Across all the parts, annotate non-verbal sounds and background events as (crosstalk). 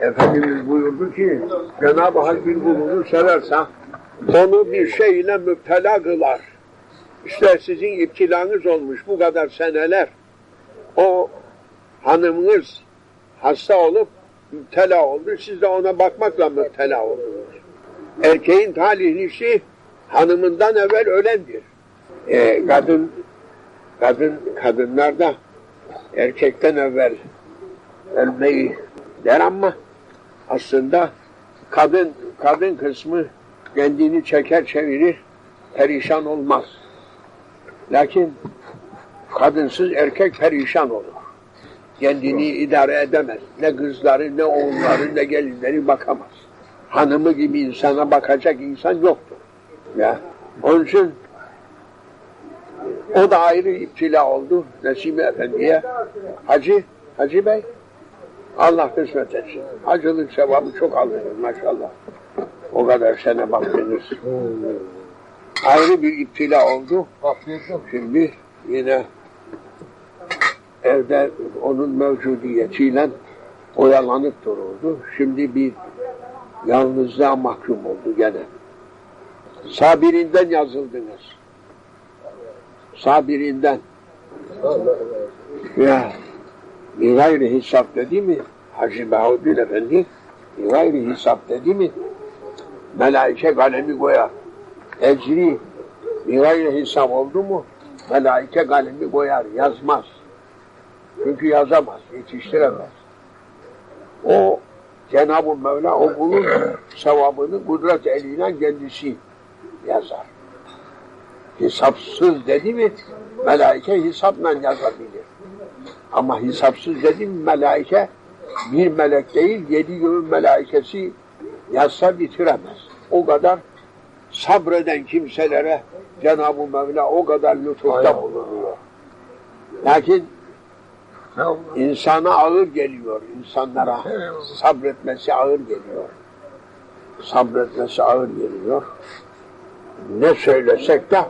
Efendimiz buyurdu ki Cenab-ı Hak bir kulunu severse onu bir şey ile müptela kılar. İşte sizin iptilanız olmuş bu kadar seneler. O hanımınız hasta olup müptela oldu. Siz de ona bakmakla müptela oldunuz. Erkeğin talihlisi hanımından evvel ölendir. Ee, kadın kadın kadınlar da erkekten evvel ölmeyi der ama aslında kadın kadın kısmı kendini çeker çevirir perişan olmaz. Lakin kadınsız erkek perişan olur. Kendini idare edemez. Ne kızları, ne oğulları, ne gelinleri bakamaz. Hanımı gibi insana bakacak insan yoktur. Ya. Onun için o da ayrı iptila oldu Nesimi Efendi'ye. Hacı, Hacı Bey, Allah kısmet etsin. Hacılık sevabı çok alırız maşallah. O kadar sene baktınız. Ayrı bir iptila oldu. Şimdi yine evde onun mevcudiyetiyle oyalanıp duruldu. Şimdi bir yalnızlığa mahkum oldu gene. Sabirinden yazıldınız. Sabirinden. Ya bir gayri hesap dedi mi? Hacı Bahuddin Efendi bir gayri hesap dedi mi? Melaike kalemi koyar. Ecri bir gayri hesap oldu mu? Melaike kalemi koyar, yazmaz. Çünkü yazamaz, yetiştiremez. O Cenab-ı Mevla o kulun sevabını kudret eliyle kendisi yazar. Hesapsız dedi mi melaike hesapla yazabilir. Ama hesapsız dedi mi melaike bir melek değil yedi göğün melaikesi yazsa bitiremez. O kadar sabreden kimselere Cenab-ı Mevla o kadar lütufta bulunuyor. Lakin insana ağır geliyor, insanlara sabretmesi ağır geliyor. Sabretmesi ağır geliyor. Ne söylesek de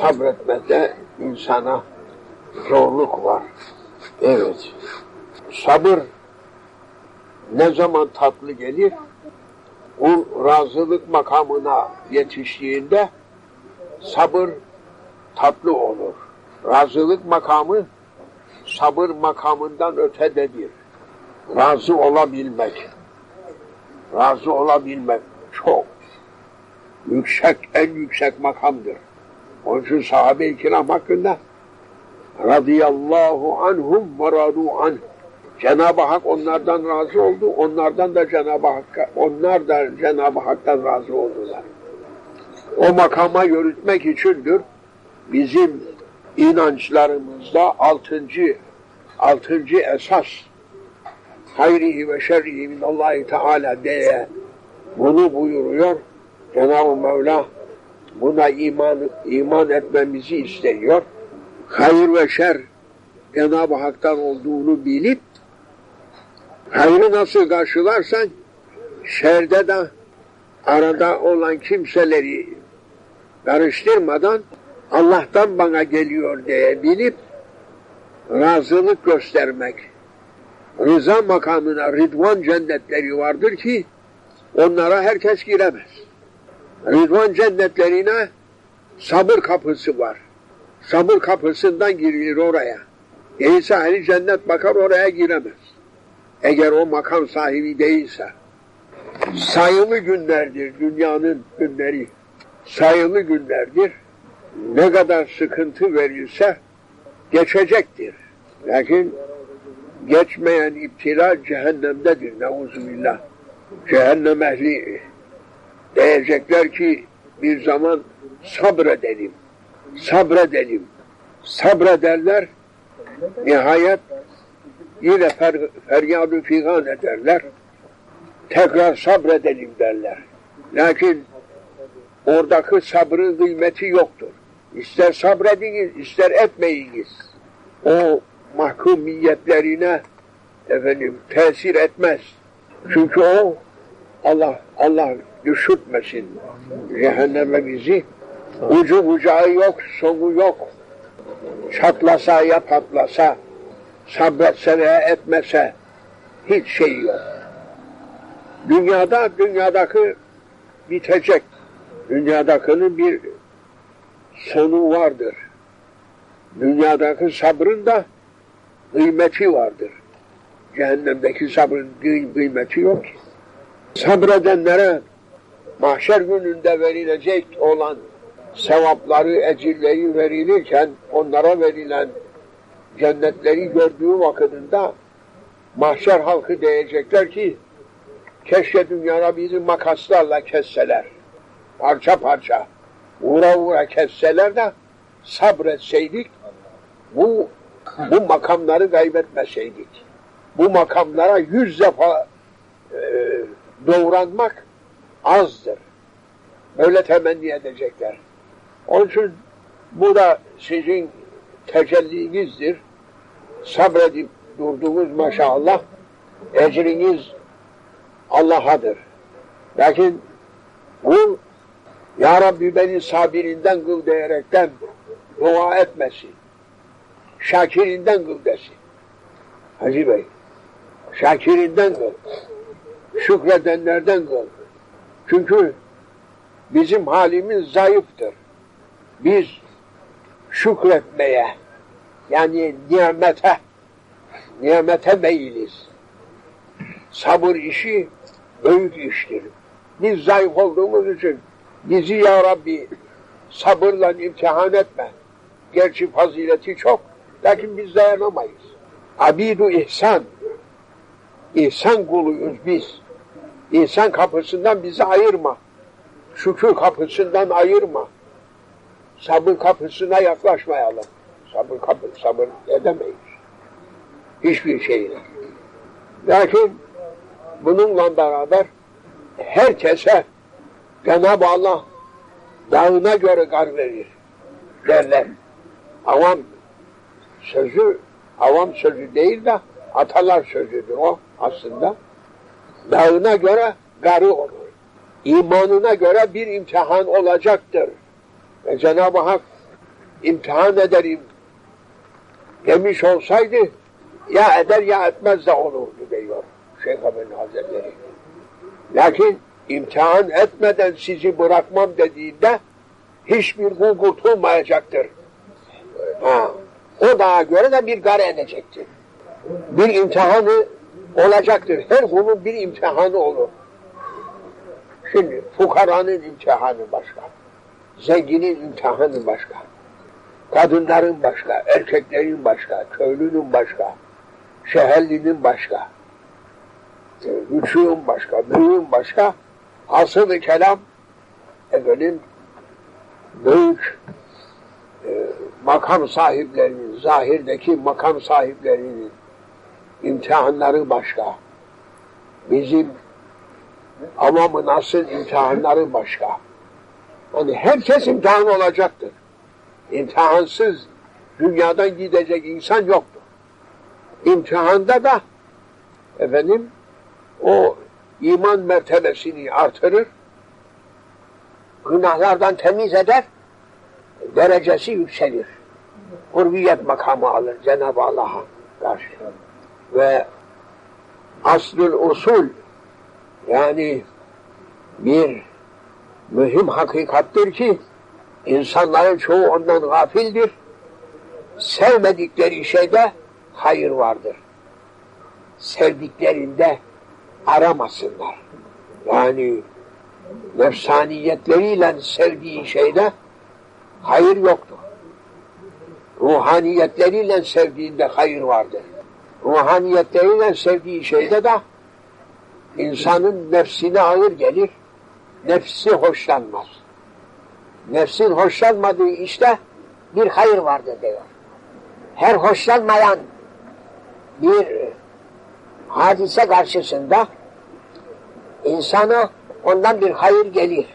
sabretmede insana zorluk var. Evet. Sabır ne zaman tatlı gelir? O razılık makamına yetiştiğinde sabır tatlı olur. Razılık makamı sabır makamından ötededir. Razı olabilmek. Razı olabilmek çok yüksek, en yüksek makamdır. Onun için sahabe-i kiram hakkında radıyallahu anhum ve radu anh. Cenab-ı Hak onlardan razı oldu, onlardan da Cenab-ı Hakk'a, onlar da Cenab-ı Hak'tan razı oldular. O makama yürütmek içindir bizim inançlarımızda altıncı, altıncı esas hayrihi ve şerrihi minallahi teala diye bunu buyuruyor. Cenab-ı Mevla buna iman, iman etmemizi istiyor. Hayır ve şer Cenab-ı Hak'tan olduğunu bilip hayrı nasıl karşılarsan şerde de arada olan kimseleri karıştırmadan Allah'tan bana geliyor diye bilip razılık göstermek. Rıza makamına Ridvan cennetleri vardır ki onlara herkes giremez. Ridvan cennetlerine sabır kapısı var. Sabır kapısından girilir oraya. Değilse hani cennet bakar oraya giremez. Eğer o makam sahibi değilse. Sayılı günlerdir dünyanın günleri. Sayılı günlerdir. Ne kadar sıkıntı verilse geçecektir. Lakin geçmeyen iptila cehennemdedir. Neuzubillah. Cehennem ehli diyecekler ki bir zaman sabredelim. Sabredelim. Sabrederler. Nihayet yine fer, feryadı figan ederler. Tekrar sabredelim derler. Lakin oradaki sabrın kıymeti yoktur. İster sabrediniz, ister etmeyiniz. O mahkumiyetlerine efendim tesir etmez. Çünkü o Allah Allah düşürtmesin cehenneme bizi. Ucu bucağı yok, sonu yok. Çatlasa ya patlasa, sabretse veya etmese hiç şey yok. Dünyada dünyadaki bitecek. Dünyadakinin bir sonu vardır. Dünyadaki sabrın da kıymeti vardır. Cehennemdeki sabrın kıymeti yok ki. Sabredenlere mahşer gününde verilecek olan sevapları, ecirleri verilirken onlara verilen cennetleri gördüğü vakitinde mahşer halkı diyecekler ki keşke dünyada bizi makaslarla kesseler. Parça parça uğra uğra kesseler de sabretseydik bu bu makamları kaybetmeseydik. Bu makamlara yüz defa e, doğranmak azdır. Böyle temenni edecekler. Onun için bu da sizin tecellinizdir. Sabredip durduğunuz maşallah ecriniz Allah'adır. Lakin bu Ya Rabbi beni sabirinden kıl diyerekten dua etmesin. Şakirinden kıl desin. Hacı Bey, şakirinden kıl. Şükredenlerden kıl. Çünkü bizim halimiz zayıftır. Biz şükretmeye, yani nimete, nimete meyiliz. Sabır işi büyük iştir. Biz zayıf olduğumuz için bizi ya Rabbi sabırla imtihan etme. Gerçi fazileti çok, lakin biz dayanamayız. Abidu ihsan, ihsan kuluyuz biz. İhsan kapısından bizi ayırma. Şükür kapısından ayırma. Sabır kapısına yaklaşmayalım. Sabır kapı, sabır edemeyiz. Hiçbir şeyle. Lakin bununla beraber herkese Cenab-ı Allah dağına göre kar verir derler. Avam sözü, avam sözü değil de atalar sözüdür o aslında. Dağına göre garı olur. İmanına göre bir imtihan olacaktır. Ve Cenab-ı Hak imtihan ederim demiş olsaydı ya eder ya etmez de olurdu diyor Şeyh Efendi Hazretleri. Lakin imtihan etmeden sizi bırakmam dediğinde hiçbir kul kurtulmayacaktır. Ha, o dağa göre de bir gare edecektir. Bir imtihanı olacaktır. Her kulun bir imtihanı olur. Şimdi fukaranın imtihanı başka. Zenginin imtihanı başka. Kadınların başka, erkeklerin başka, köylünün başka, şehirlinin başka, küçüğün başka, büyüğün başka. Asıl-ı kelam efendim büyük e, makam sahiplerinin, zahirdeki makam sahiplerinin imtihanları başka. Bizim amamı nasıl imtihanları başka. Hani herkes imtihan olacaktır. İmtihansız dünyadan gidecek insan yoktur. İmtihanda da efendim o iman mertebesini artırır, günahlardan temiz eder, derecesi yükselir. Hurriyet makamı alır Cenab-ı Allah'a karşı. Ve aslül usul yani bir mühim hakikattır ki insanların çoğu ondan gafildir. Sevmedikleri şeyde hayır vardır. Sevdiklerinde aramasınlar. Yani nefsaniyetleriyle sevdiği şeyde hayır yoktur. Ruhaniyetleriyle sevdiğinde hayır vardır. Ruhaniyetleriyle sevdiği şeyde de insanın nefsine ağır gelir, nefsi hoşlanmaz. Nefsin hoşlanmadığı işte bir hayır vardır diyor. Her hoşlanmayan bir hadise karşısında insana ondan bir hayır gelir.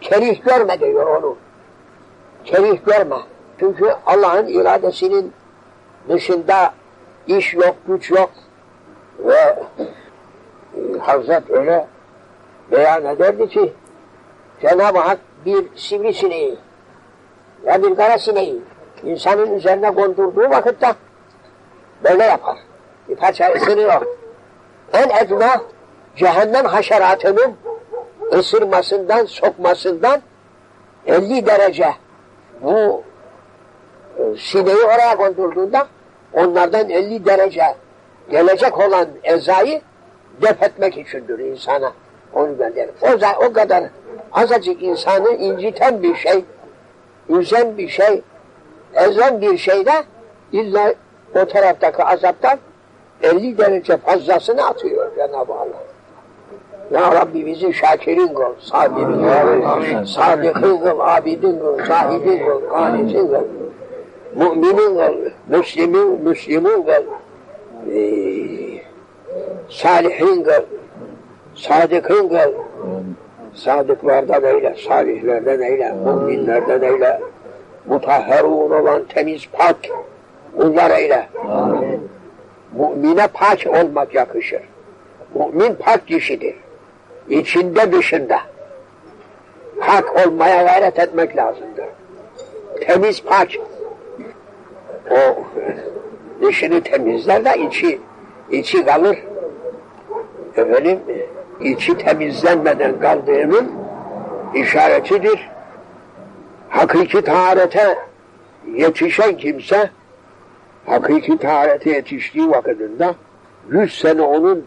Kerih görme diyor onu. Kerih görme. Çünkü Allah'ın iradesinin dışında iş yok, güç yok. Ve Hazret öyle beyan ederdi ki Cenab-ı Hak bir sivrisineği ya bir kara sineği insanın üzerine kondurduğu vakitte böyle yapar. Bir parça ısırıyor. en edna cehennem haşeratının ısırmasından, sokmasından 50 derece bu e, sineği oraya kondurduğunda onlardan 50 derece gelecek olan ezayı def etmek içindir insana. Onu gönderir. O, o kadar azıcık insanı inciten bir şey, üzen bir şey, ezen bir şeyde illa o taraftaki azaptan 50 derece fazlasını atıyor Cenab-ı Allah. Ya Rabbi bizi şakirin kıl, sabirin kıl, sadıkın kıl, abidin kıl, zahidin kıl, kanitin kıl, müminin kıl, müslimin, müslimin kıl, ee, salihin kıl, sadıkın kıl, sadıklardan eyle, salihlerden eyle, müminlerden eyle, mutahherun olan temiz pak, bunlar eyle. Mümine pak olmak yakışır. Mümin pak kişidir. İçinde dışında. Pak olmaya gayret etmek lazımdır. Temiz pak. O dışını temizler de içi, içi kalır. Efendim, içi temizlenmeden kaldığının işaretidir. Hakiki taharete yetişen kimse hakiki taharete yetiştiği vakitinde yüz sene onun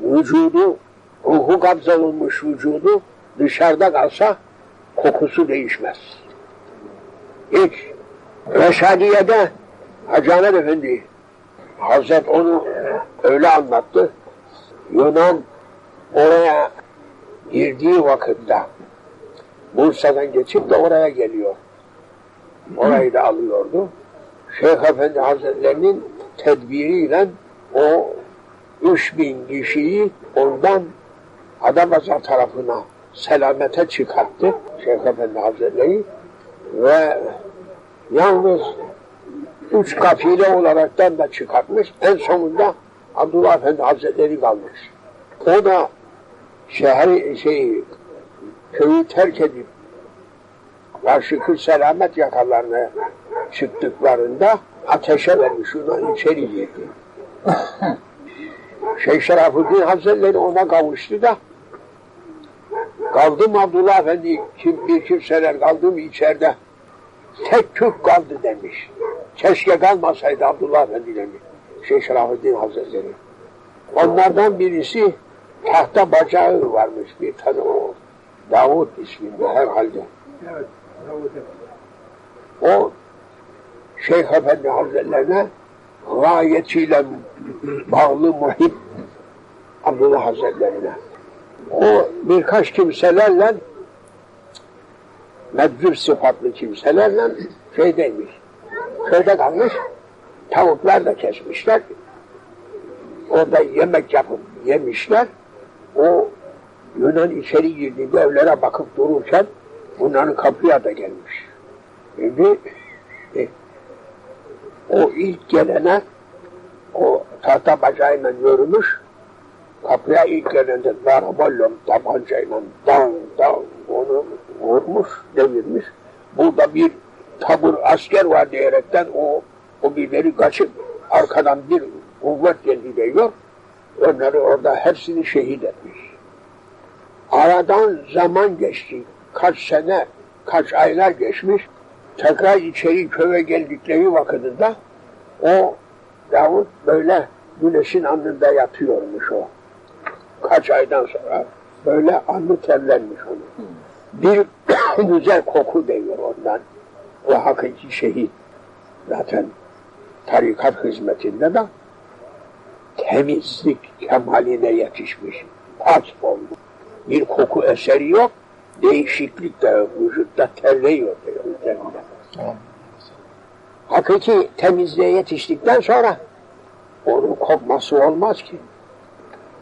vücudu, ruhu kabzalınmış vücudu dışarıda kalsa kokusu değişmez. Hiç. Reşadiye'de Hacı Ahmet Efendi Hazret onu öyle anlattı. Yunan oraya girdiği vakitte Bursa'dan geçip de oraya geliyor. Orayı da alıyordu. Şeyh Efendi Hazretlerinin tedbiriyle o üç bin kişiyi ondan Adapazarı tarafına selamete çıkarttı Şeyh Efendi Hazretleri ve yalnız üç kafile olaraktan da çıkartmış. En sonunda Abdullah Efendi Hazretleri kalmış. O da şehri şey köyü terk edip karşı selamet yakalarına çıktıklarında ateşe vermiş, ona içeri girdi. (laughs) Şeyh Şerafuddin Hazretleri ona kavuştu da kaldım Abdullah Efendi kim, bir kimseler kaldım içeride tek Türk kaldı demiş. Keşke kalmasaydı Abdullah Efendi demiş. Şeyh Şerafuddin Hazretleri. Onlardan birisi tahta bacağı varmış bir tane o. Davut isminde herhalde. Evet, Davut. O Şeyh Efendi Hazretlerine gayetiyle bağlı muhip Abdullah Hazretlerine. O birkaç kimselerle medzub sıfatlı kimselerle şeydeymiş. Köyde kalmış. Tavuklar da kesmişler. Orada yemek yapıp yemişler. O Yunan içeri girdiğinde evlere bakıp dururken bunların kapıya da gelmiş. Şimdi e, o ilk gelene o tahta bacağıyla yürümüş, kapıya ilk gelende darabollom tabancayla dam dam onu vurmuş, devirmiş. Burada bir tabur asker var diyerekten o o birileri kaçıp arkadan bir kuvvet geldi diyor. Onları orada hepsini şehit etmiş. Aradan zaman geçti. Kaç sene, kaç aylar geçmiş. Tekrar içeri köye geldikleri vakitinde o Davut böyle güneşin alnında yatıyormuş o. Kaç aydan sonra böyle alnı terlenmiş onu. Bir (coughs) güzel koku değiyor ondan. O hakiki şehit. Zaten tarikat hizmetinde de temizlik kemaline yetişmiş. Pak olmuş. Bir koku eseri yok. Değişiklik de yok. Vücutta terliyor diyor üzerinde. Hakiki temizliğe yetiştikten sonra onun kokması olmaz ki.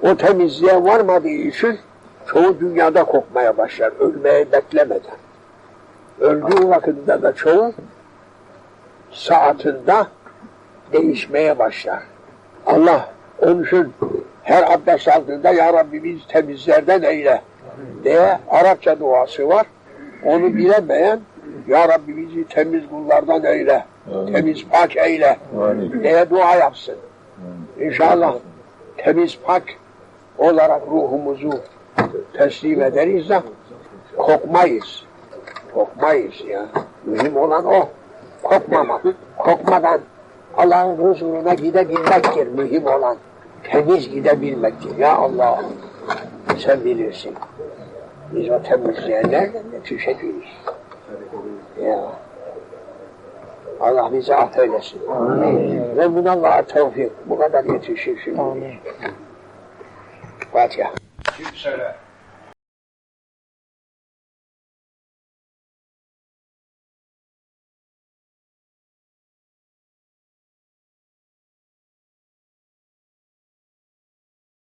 O temizliğe varmadığı için çoğu dünyada kokmaya başlar. Ölmeye beklemeden. Öldüğü vakitte de çoğu saatinde değişmeye başlar. Allah onun için her abdest aldığında Ya Rabbi biz temizlerden eyle diye Arapça duası var. Onu bilemeyen Ya Rabbi bizi temiz kullardan eyle, temiz pak eyle diye dua yapsın. İnşallah temiz pak olarak ruhumuzu teslim ederiz de kokmayız. Kokmayız ya. Mühim olan o. Kokmamak. Kokmadan Allah'ın huzuruna gidebilmektir mühim olan. Temiz gidebilmektir. Ya Allah sen bilirsin. Biz o temizleyenlerden yetişeceğiz. Ya. Allah bize at eylesin. Ve minallah tevfik. Bu kadar yetişir şimdi. Fatiha. Kimseler